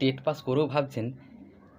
TET pass করেও ভাবছেন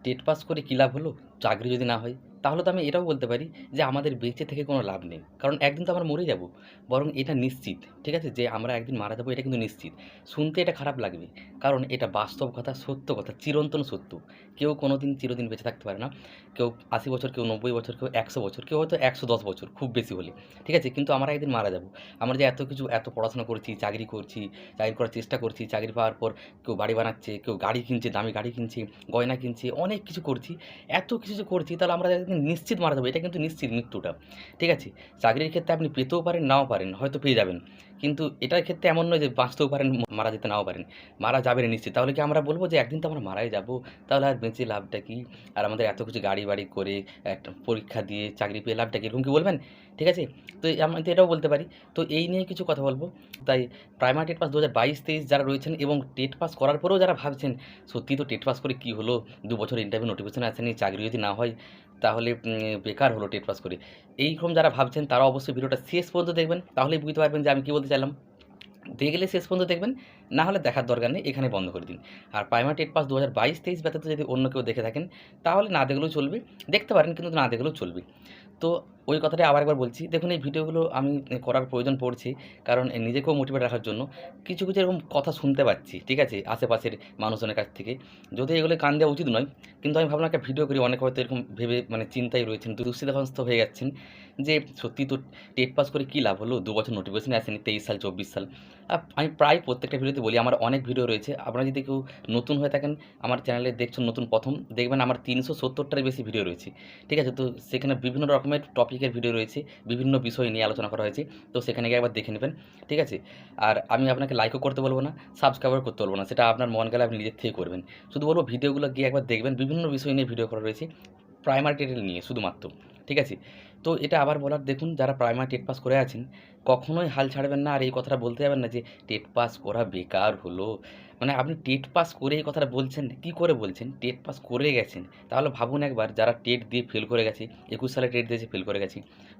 TET pass করে কী লাভ হলো? চাকরি যদি না হয়। তাহলে তো আমি এটাও বলতে পারি যে আমাদের বেঁচে থেকে কোনো লাভ নেই। কারণ একদিন তো আমরা মরে যাব। বরং এটা নিশ্চিত, ঠিক আছে? যে আমরা একদিন মারা যাব, এটা কিন্তু নিশ্চিত। শুনতে এটা খারাপ লাগবে, কারণ এটা বাস্তব কথা, সত্য কথা, চিরন্তন সত্য। কেউ কোনো দিন চিরদিন বেঁচে থাকতে পারে না। কেউ আশি বছর, কেউ নব্বই বছর, কেউ একশো বছর, কেউ হয়তো একশো দশ বছর, খুব বেশি হলে, ঠিক আছে? কিন্তু আমরা একদিন মারা যাব। আমরা যে এত কিছু, এত পড়াশোনা করছি, চাকরি করছি, চাকরি করার চেষ্টা করছি, চাকরি পাওয়ার পর কেউ বাড়ি বানাচ্ছে, কেউ গাড়ি কিনছে, দামি গাড়ি কিনছে, গয়না কিনছে, অনেক কিছু করছি। এত কিছু যে করছি, তাহলে আমরা একদিন নিশ্চিত মারা যাবে, এটা কিন্তু নিশ্চিত মৃত্যুটা। ঠিক আছে? চাকরির ক্ষেত্রে আপনি পেতেও পারেন, নাও পারেন, হয়তো পেয়ে যাবেন। কিন্তু এটার ক্ষেত্রে এমন নয় যে বাঁচতেও পারেন, মারা যেতে নাও পারেন। মারা যাবেন নিশ্চিত। তাহলে কি আমরা বলব যে একদিন তো আমরা মারাই যাব? তাহলে আর বেঁচে লাভটা কি? আর আমাদের এত কিছু গাড়ি বাড়ি করে একটা পরীক্ষা দিয়ে চাকরি পেয়ে লাভটা কি এরকম কি বলবেন? ঠিক আছে? তো আমি তো এটাও বলতে পারি। তো এই নিয়ে কিছু কথা বলব। তাই প্রাইমারি টেট পাস দু হাজার বাইশ, তেইশ যারা রয়েছেন এবং টেট পাস করার পরেও যারা ভাবছেন সত্যি তো টেট পাস করে কী হলো? দু বছর ইন্টারভিউ নোটিফিকেশন আসেনি, চাকরি যদি না হয় তাহলে বেকার হলো টেট পাস করে। এইরকম যারা ভাবছেন, তারা অবশ্যই ভিডিওটা শেষ পর্যন্ত দেখবেন। তাহলেই বুঝতে পারবেন যে আমি কী বলতে চাইলাম। দেখলে শেষ পর্যন্ত দেখবেন, না হলে দেখার দরকার নেই, এখানে বন্ধ করে দিন। আর প্রাইমারি টেট পাস দু হাজার বাইশ, তেইশ ব্যতীত যদি অন্য কেউ দেখে থাকেন, তাহলে না দেখলেও চলবে। দেখতে পারেন, কিন্তু না দেখলেও চলবে। তো ওই কথাটা আবার একবার বলছি। দেখুন, এই ভিডিওগুলো আমি করার প্রয়োজন পড়ছি কারণ নিজেকেও মোটিভেট রাখার জন্য কিছু কিছু এরকম কথা শুনতে পাচ্ছি, ঠিক আছে? আশেপাশের মানুষজনের কাছ থেকে। যদি এগুলো কান দেওয়া উচিত নয়, কিন্তু আমি ভাবলাম একটা ভিডিও করি, অনেক হয়তো এরকম ভেবে মানে চিন্তায় রয়েছেন, দুশ্চিন্তাগ্রস্ত হয়ে যাচ্ছেন যে, সত্যি তো টেট পাস করে কী লাভ হলো? দু বছর নোটিফিকেশন আসেনি, তেইশ সাল, চব্বিশ সাল। আমি প্রায় প্রত্যেকটা ভিডিওতে বলি, আমার অনেক ভিডিও রয়েছে। আপনারা যদি কেউ নতুন হয়ে থাকেন, আমার চ্যানেলে দেখছেন নতুন প্রথম, দেখবেন আমার তিনশো সত্তরটার বেশি ভিডিও রয়েছে, ঠিক আছে? তো সেখানে বিভিন্ন রকমের টপিকের ভিডিও রয়েছে, বিভিন্ন বিষয় নিয়ে আলোচনা করা হয়েছে, তো সেখানে গিয়ে একবার দেখে নেবেন, ঠিক আছে? আর আমি আপনাকে লাইকও করতে বলব না সাবস্ক্রাইবও করতে বলব না, সেটা আপনার মন গেলে আপনি নিজের থেকে করবেন। শুধু বলব ভিডিওগুলো গিয়ে একবার দেখবেন, বিভিন্ন বিষয় নিয়ে ভিডিও করা রয়েছে প্রাইমারি টেটেল নিয়ে শুধুমাত্র, ঠিক আছে? তো এটা আবার বলার, দেখুন যারা প্রাইমারি টেট পাস করে আছেন, কখনোই হাল ছাড়বেন না আর এই কথাটা বলতে যাবেন না যে টেট পাস করা বেকার হলো। মানে আপনি টেট পাস করে এই কথাটা বলছেন, কি করে বলছেন? টেট পাস করে গেছেন। তাহলে ভাবুন একবার, যারা টেট দিয়ে ফেল করে গেছে, একুশ সালে টেট দিয়েছে ফেল করে গেছে,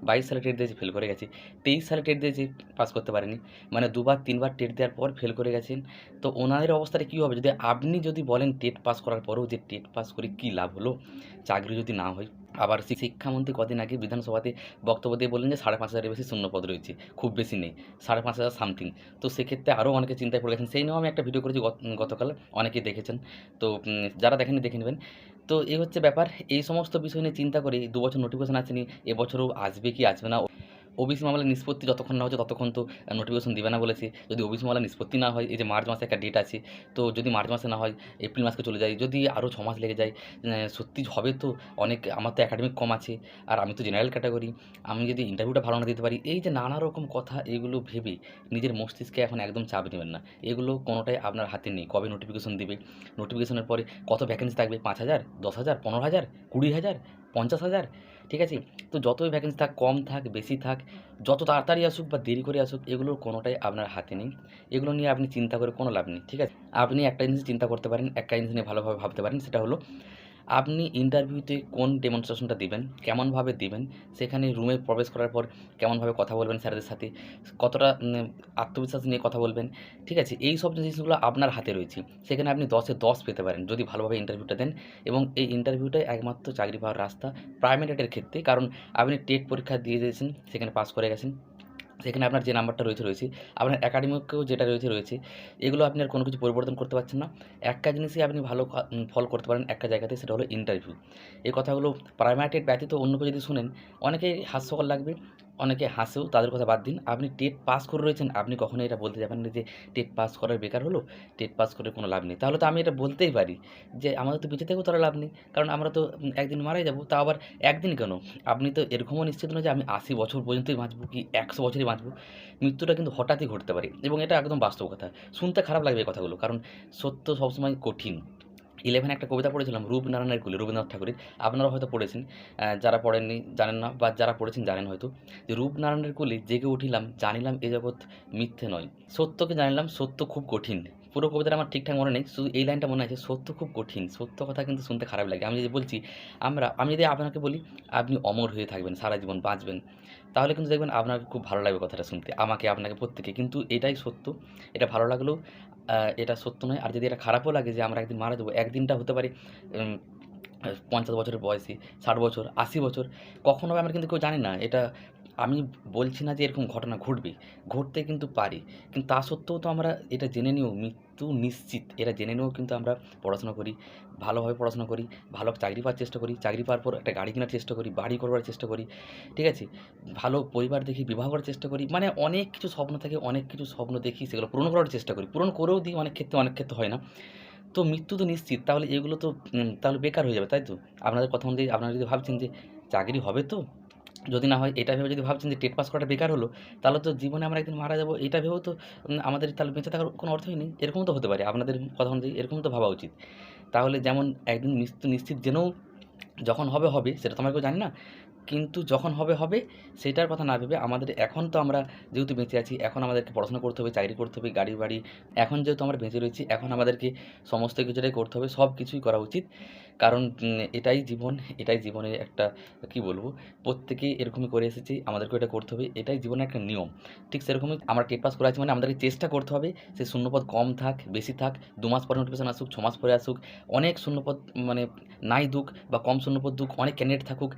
বাইশ সালে টেট দিয়েছে ফেল করে গেছে, তেইশ সালে টেট দিয়েছে পাস করতে পারেনি। মানে দুবার, তিনবার টেট দেওয়ার পর ফেল করে গেছেন। তো ওনাদের অবস্থাটা কী হবে? যদি আপনি যদি বলেন টেট পাস করার পরেও যে টেট পাস করে কী লাভ হলো, চাকরি যদি না হয় আবার শিক্ষামন্ত্রী কদিন আগে বিধানসভাতে বক্তব্য দিয়ে বললেন যে সাড়ে পাঁচ হাজারের বেশি শূন্যপদ রয়েছে, খুব বেশি নেই, সাড়ে পাঁচ হাজার সামথিং। তো সেক্ষেত্রে আরও অনেকে চিন্তায় পড়ে গেছেন, সেই নিয়েও আমি একটা ভিডিও করেছি গত- গতকাল, অনেকেই দেখেছেন। তো যারা দেখেনি দেখে নেবেন। তো এই হচ্ছে ব্যাপার, এই সমস্ত বিষয় নিয়ে চিন্তা করে দু বছর নোটিফিকেশন আসেনি, এবছরও আসবে কি আসবে না ওবিসি মামলার নিষ্পত্তি যতক্ষণ না হচ্ছে ততক্ষণ তো নোটিফিকেশন দিবে না বলেছে। যদি ওবিসি মামলার নিষ্পত্তি না হয়, এই যে মার্চ মাসে একটা ডেট আছে, তো যদি মার্চ মাসে না হয়, এপ্রিল মাসকে চলে যায়। যদি আরও ছ মাস লেগে যায় সত্যি হবে তো অনেক, আমার তো একাডেমিক কম আছে। আর আমি তো জেনারেল ক্যাটাগরি আমি যদি ইন্টারভিউটা ভালো না দিতে পারি, এই যে নানা রকম কথা, এগুলো ভেবে নিজের মস্তিষ্কে এখন একদম চাপ নেবেন না। এগুলো কোনোটাই আপনার হাতে নেই। কবে নোটিফিকেশন দিবে? নোটিফিকেশনের পরে কত ভ্যাকেন্সি থাকবে? পাঁচ হাজার, দশ হাজার, পনেরো হাজার, কুড়ি হাজার? পঞ্চাশ হাজার? ঠিক আছে? তো যতই ভ্যাকেন্সি থাক, কম থাক, বেশি থাক, যত তাড়াতাড়ি আসুক বা দেরি করে আসুক, এগুলোর কোনোটাই আপনার হাতে নেই। এগুলো নিয়ে আপনি চিন্তা করে কোনো লাভ নেই, ঠিক আছে? আপনি একটা জিনিস চিন্তা করতে পারেন, একটা জিনিস নিয়ে ভালোভাবে ভাবতে পারেন, সেটা হলো আপনি ইন্টারভিউতে কোন ডেমনস্ট্রেশনটা দিবেন, কেমনভাবে দিবেন, সেখানে রুমে প্রবেশ করার পর কেমনভাবে কথা বলবেন স্যারদের সাথে, কতটা আত্মবিশ্বাস নিয়ে কথা বলবেন, ঠিক আছে? এই সব জিনিসগুলো আপনার হাতে রয়েছে, সেখানে আপনি দশে দশ পেতে পারেন যদি ভালোভাবে ইন্টারভিউটা দেন এবং এই ইন্টারভিউটাই একমাত্র চাকরি পাওয়ার রাস্তা প্রাইমারি ক্ষেত্রে। কারণ আপনি টেট পরীক্ষা দিয়ে দিয়েছেন, সেখানে পাস করে গেছেন। সেখানে আপনার যে নাম্বারটা রয়েছে রয়েছে। আপনার একাডেমিকেও যেটা রয়েছে রয়েছে। এগুলো আপনি আর কোনো কিছু পরিবর্তন করতে পারছেন না। একটা জিনিসই আপনি ভালো ফল করতে পারেন একটা জায়গাতে, সেটা হলো ইন্টারভিউ এই কথাগুলো প্রাইমারি টেট ব্যতীত অন্য কেউ যদি শুনেন, অনেকেই হাস্যকর লাগবে। অনেকে হাসেও তাদের কথা বাদ দিন। আপনি টেট পাস করে রয়েছেন, আপনি কখনোই এটা বলতে যাবেন না যে টেট পাস করার বেকার হলো, টেট পাস করে কোনো লাভ নেই। তাহলে তো আমি এটা বলতেই পারি যে আমাদের তো বেঁচে থেকেও তারা লাভ নেই। কারণ আমরা তো একদিন মারাই যাব, তা আবার একদিন কেন? আপনি তো এরকমও নিশ্চিত নয় যে আমি আশি বছর পর্যন্তই বাঁচবো কি একশো বছরই বাঁচবো। মৃত্যুটা কিন্তু হঠাৎই ঘটতে পারে এবং এটা একদম বাস্তব কথা। শুনতে খারাপ লাগবে এই কথাগুলো, কারণ সত্য সবসময় কঠিন। ইলেভেন একটা কবিতা পড়েছিলাম, রূপনারায়ণের কুলে, রবীন্দ্রনাথ ঠাকুরের। আপনারা হয়তো পড়েছেন যারা পড়েননি, জানেন না, বা যারা পড়েছেন জানেন হয়তো। যে রূপনারায়ণের কুলি জেগে উঠিলাম, জানিলাম এ জগৎ মিথ্যে নয়। সত্যকে জানিলাম সত্য খুব কঠিন। পুরো কবিতাটা আমার ঠিকঠাক মনে নেই, শুধু এই লাইনটা মনে আছে, সত্য খুব কঠিন, সত্য কথা কিন্তু শুনতে খারাপ লাগে। আমি যদি বলছি, আমরা, আমি যদি আপনাকে বলি, আপনি অমর হয়ে থাকবেন, সারা জীবন বাঁচবেন, তাহলে কিন্তু দেখবেন আপনাকে খুব ভালো লাগবে কথাটা শুনতে, আমাকে, আপনাকে প্রত্যেকে কিন্তু এটাই সত্য, এটা ভালো লাগলেও এটা সত্য নয়। আর যদি এটা খারাপও লাগে যে আমরা একদিন মারা যাব, একদিনটা হতে পারে পঞ্চাশ বছরের বয়সী, ষাট বছর, আশি বছর, কখন আমরা কিন্তু কেউ জানি না, এটা আমি বলছি না যে এরকম ঘটনা ঘটবে ঘটতে কিন্তু পারে। কিন্তু তা সত্ত্বেও তো আমরা এটা জেনে নিয়েও মৃত্যু নিশ্চিত। এটা জেনে নিয়েও কিন্তু আমরা পড়াশোনা করি, ভালোভাবে পড়াশোনা করি, ভালো চাকরি পাওয়ার চেষ্টা করি, চাকরি পাওয়ার পর একটা গাড়ি কেনার চেষ্টা করি, বাড়ি করবার চেষ্টা করি, ঠিক আছে? ভালো পরিবার দেখি বিবাহ করার চেষ্টা করি মানে অনেক কিছু স্বপ্ন থাকে, অনেক কিছু স্বপ্ন দেখি, সেগুলো পূরণ করার চেষ্টা করি। পূরণ করেও দিই, অনেক ক্ষেত্রে অনেক ক্ষেত্রে হয় না। তো মৃত্যু তো নিশ্চিত, তাহলে এগুলো তো তাহলে বেকার হয়ে যাবে, তাই তো? আপনাদের কথা অনুযায়ী, আপনারা যদি ভাবছেন যে চাকরি হবে তো? যদি না হয় এটা ভেবে যদি ভাবছেন যে টেট পাস করাটা বেকার হলো, তাহলে তো জীবনে আমরা একদিন মারা যাব, এটা ভেবেও তো আমাদের তাহলে বেঁচে থাকার কোনো অর্থই নেই এরকম তো হতে পারে, আপনাদের কথা অনুযায়ী এরকম তো ভাবা উচিত। তাহলে যেমন একদিন নিশ্চিত জেনেও যখন হবে হবে, সেটা তো আমরা কেউ জানি না, কিন্তু যখন হবে হবে, সেটার কথা না ভেবে আমাদের এখন তো আমরা যেহেতু বেঁচে আছি, এখন আমাদেরকে পড়াশোনা করতে হবে, চাকরি করতে হবে, গাড়ি বাড়ি, এখন যেহেতু আমরা বেঁচে রয়েছি, এখন আমাদেরকে সমস্ত কিছুটাই করতে হবে সব কিছুই করা উচিত। কারণ এটাই জীবন, এটাই জীবনের একটা, কি বলব, প্রত্যেকেই এরকমই করে এসেছি আমাদেরকে এটা করতে হবে, এটাই জীবনের একটা নিয়ম। ঠিক সেরকমই আমরা টেট পাস করে আছি মানে আমাদেরকে চেষ্টা করতে হবে, সে শূন্যপদ কম থাক, বেশি থাক, দু মাস পরে নোটিফিকেশন আসুক, ছ মাস পরে আসুক, অনেক শূন্যপদ মানে নাই দুক বা কম শূন্যপদ দুক অনেক ক্যান্ডিডেট থাকুক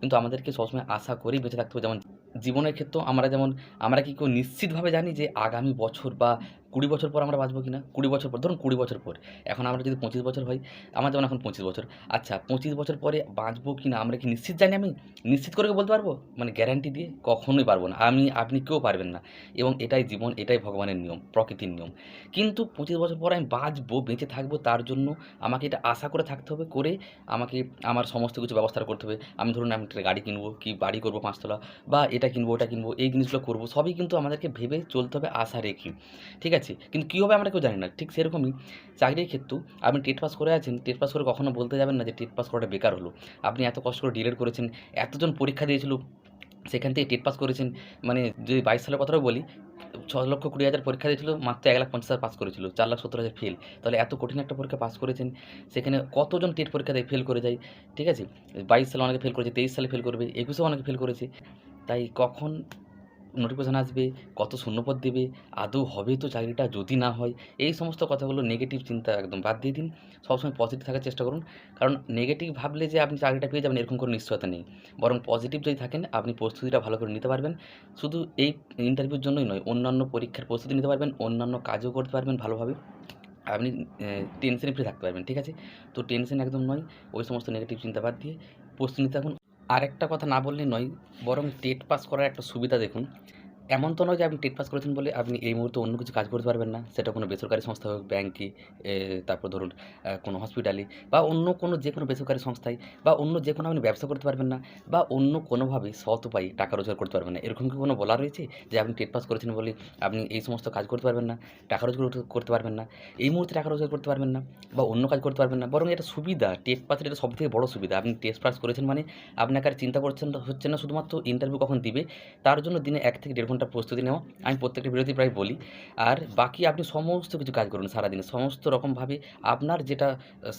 কিন্তু আমাদেরকে সবসময় আশা করেই বেঁচে থাকতে হবে, যেমন জীবনের ক্ষেত্রেও আমরা যেমন, আমরা কি কেউ নিশ্চিতভাবে জানি যে আগামী বছর বা কুড়ি বছর পর আমরা বাঁচবো কি না কুড়ি বছর পর, ধরুন কুড়ি বছর পর। এখন আমরা যদি পঁচিশ বছর হই, আমার যেমন এখন পঁচিশ বছর। আচ্ছা পঁচিশ বছর পরে বাঁচবো কি না আমরা কি নিশ্চিত জানি আমি? নিশ্চিত করে বলতে পারব? মানে গ্যারান্টি দিয়ে কখনোই পারব না। আমি, আপনি কেউ পারবেন না। এবং এটাই জীবন, এটাই ভগবানের নিয়ম, প্রকৃতির নিয়ম। কিন্তু পঁচিশ বছর পর আমি বাঁচবো, বেঁচে থাকব তার জন্য আমাকে এটা আশা করে থাকতে হবে, করে আমাকে আমার সমস্ত কিছু ব্যবস্থা করতে হবে। আমি ধরুন আমি একটা গাড়ি কিনবো, কি বাড়ি করব পাঁচতলা, বা এটা কিনবো, ওটা কিনবো, এই জিনিসগুলো করব, সবই কিন্তু আমাদেরকে ভেবে চলতে হবে আশা রেখে, ঠিক আছে? কিন্তু কী হবে আমরা কেউ জানি না, ঠিক সেরকমই চাকরির ক্ষেত্রেও আপনি টেট পাস করে আছেন, টেট পাস করে কখনো বলতে যাবেন না যে টেট পাস করাটা বেকার হলো। আপনি এত কষ্ট করে ডিলেট করেছেন, এতজন পরীক্ষা দিয়েছিল, সেখান থেকে টেট পাস করেছেন মানে যদি বাইশ সালের কথাটাও বলি ছ লক্ষ কুড়ি হাজার পরীক্ষা দিয়েছিল, মাত্র এক লাখ পঞ্চাশ হাজার পাস করেছিল, চার লাখ সত্তর হাজার ফেল তাহলে এত কঠিন একটা পরীক্ষা পাস করেছেন, সেখানে কতজন টেট পরীক্ষা দেয় ফেল করে যায়, ঠিক আছে? বাইশ সালে অনেকে ফেল করেছে, তেইশ সালে ফেল করবে, একুশেও অনেকে ফেল করেছে। তাই কখন নোটিফিকেশান আসবে, কত শূন্যপদ দেবে, আদৌ হবে তো চাকরিটা যদি না হয়, এই সমস্ত কথাগুলো নেগেটিভ চিন্তা একদম বাদ দিয়ে দিন। সবসময় পজিটিভ থাকার চেষ্টা করুন। কারণ নেগেটিভ ভাবলে যে আপনি চাকরিটা পেয়ে যাবেন এরকম কোনো নিশ্চয়তা নেই। বরং পজিটিভ যদি থাকেন, আপনি প্রস্তুতিটা ভালো করে নিতে পারবেন। শুধু এই ইন্টারভিউর জন্যই নয়, অন্যান্য পরীক্ষার প্রস্তুতি নিতে পারবেন, অন্যান্য কাজও করতে পারবেন ভালোভাবে। আপনি টেনশনে ফ্রি থাকতে পারবেন, ঠিক আছে? তো টেনশন একদম নয়, ওই সমস্ত নেগেটিভ চিন্তা বাদ দিয়ে প্রস্তুতি থাকুন। আরেকটা কথা না বললে নয় বরং টেট পাস করার একটা সুবিধা দেখুন। এমন তো নয় যে আপনি টেট পাস করেছেন বলে আপনি এই মুহূর্তে অন্য কিছু কাজ করতে পারবেন না। সেটা কোনো বেসরকারি সংস্থা হোক ব্যাংকে তারপর ধরুন কোনো হসপিটালে বা অন্য কোনো যে কোনো বেসরকারি সংস্থায় বা অন্য যে কোনো আপনি ব্যবসা করতে পারবেন না বা অন্য কোনোভাবে সৎ উপায়ে টাকা রোজগার করতে পারবেন না। এরকম কি কোনো বলা রয়েছে যে আপনি টেট পাস করেছেন বলে আপনি এই সমস্ত কাজ করতে পারবেন না, টাকা রোজগার করতে- পারবেন না, এই মুহূর্তে টাকা রোজগার করতে পারবেন না বা অন্য কাজ করতে পারবেন না? বরং এটা সুবিধা টেট পাসের এটা সবথেকে বড় সুবিধা। আপনি টেস্ট পাস করেছেন মানে আপনাকে আর চিন্তা করছেন হচ্ছে না শুধুমাত্র ইন্টারভিউ কখন দিবে? তার জন্য দিনে এক থেকে দেড় ঘণ্টা প্রস্তুতি নেওয়া? আমি প্রত্যেকটা বিরতি প্রায় বলি। আর বাকি আপনি সমস্ত কিছু কাজ করুন সারাদিনে। সমস্ত রকমভাবে আপনার যেটা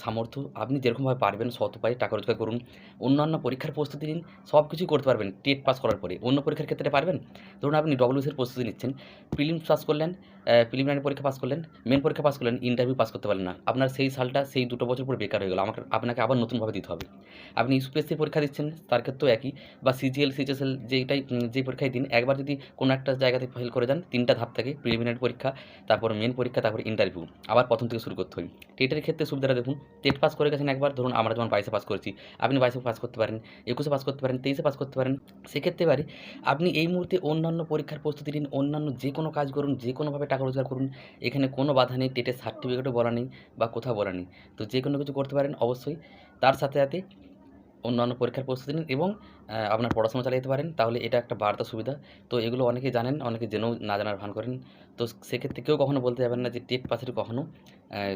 সামর্থ্য, আপনি যেরকমভাবে পারবেন সৎ উপায়ে টাকা রোজগার করুন। অন্যান্য পরীক্ষার প্রস্তুতি নিন সব কিছুই করতে পারবেন, টেট পাস করার পরে। অন্য পরীক্ষার ক্ষেত্রে পারবেন? ধরুন আপনি ডব্লিউসির প্রস্তুতি নিচ্ছেন, প্রিলিমস পাস করলেন প্রিলিমিনারি পরীক্ষা পাস করলেন, মেন পরীক্ষা পাস করলেন, ইন্টারভিউ পাস করতে পারলেন না। আপনার সেই সালটা, সেই দুটো বছর পরে বেকার হয়ে গেল। আমাকে, আপনাকে আবার নতুনভাবে দিতে হবে। আপনি ইউপিএসসি পরীক্ষা দিচ্ছেন, তার ক্ষেত্রেও একই। বা সিজিএল সিএচএসএল যেটাই যে পরীক্ষায় দিন, একবার যদি কোনো একটা জায়গাতে ফেল করে যান, তিনটা ধাপ থাকে প্রিলিমিনারি পরীক্ষা, তারপর মেন পরীক্ষা, তারপর ইন্টারভিউ আবার প্রথম থেকে শুরু করতে হয়। টেটের ক্ষেত্রে সুবিধাটা দেখুন টেট পাস করে গেছেন একবার, ধরুন আমরা যেমন বাইশে পাস করেছি, আপনি বাইশে পাস করতে পারেন, একুশে পাস করতে পারেন, তেইশে পাস করতে পারেন, সেক্ষেত্রে পারে আপনি এই মুহূর্তে অন্যান্য পরীক্ষার প্রস্তুতি নিন, অন্যান্য যে কোনো কাজ করুন, যে কোনোভাবে টাকা রোজগার করুন, এখানে কোনো বাধা নেই টেটের সার্টিফিকেটও বলা নেই বা কোথাও বলা নেই। তো যে কোনো কিছু করতে পারেন অবশ্যই। তার সাথে সাথে অন্যান্য পরীক্ষার প্রস্তুতি নিন এবং আপনার পড়াশোনা চালিয়ে যেতে পারেন। তাহলে এটা একটা বার্তা সুবিধা। তো এগুলো অনেকেই জানেন, অনেকে জেনেও না জানার ভান করেন। তো সেক্ষেত্রে কেউ কখনো বলতে যাবেন না যে টেট পাসের কখনো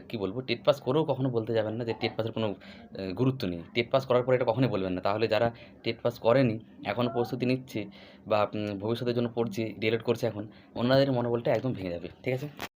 কি বলব? টেট পাস করেও কখনো বলতে যাবেন না যে টেট পাসের কোনো গুরুত্ব নেই। টেট পাস করার পরে এটা কখনোই বলবেন না। তাহলে যারা টেট পাস করেনি এখনও প্রস্তুতি নিচ্ছে বা ভবিষ্যতের জন্য পড়ছে ডিএলএড করছে এখন, ওনাদের মনোবলটা একদম ভেঙে যাবে। ঠিক আছে?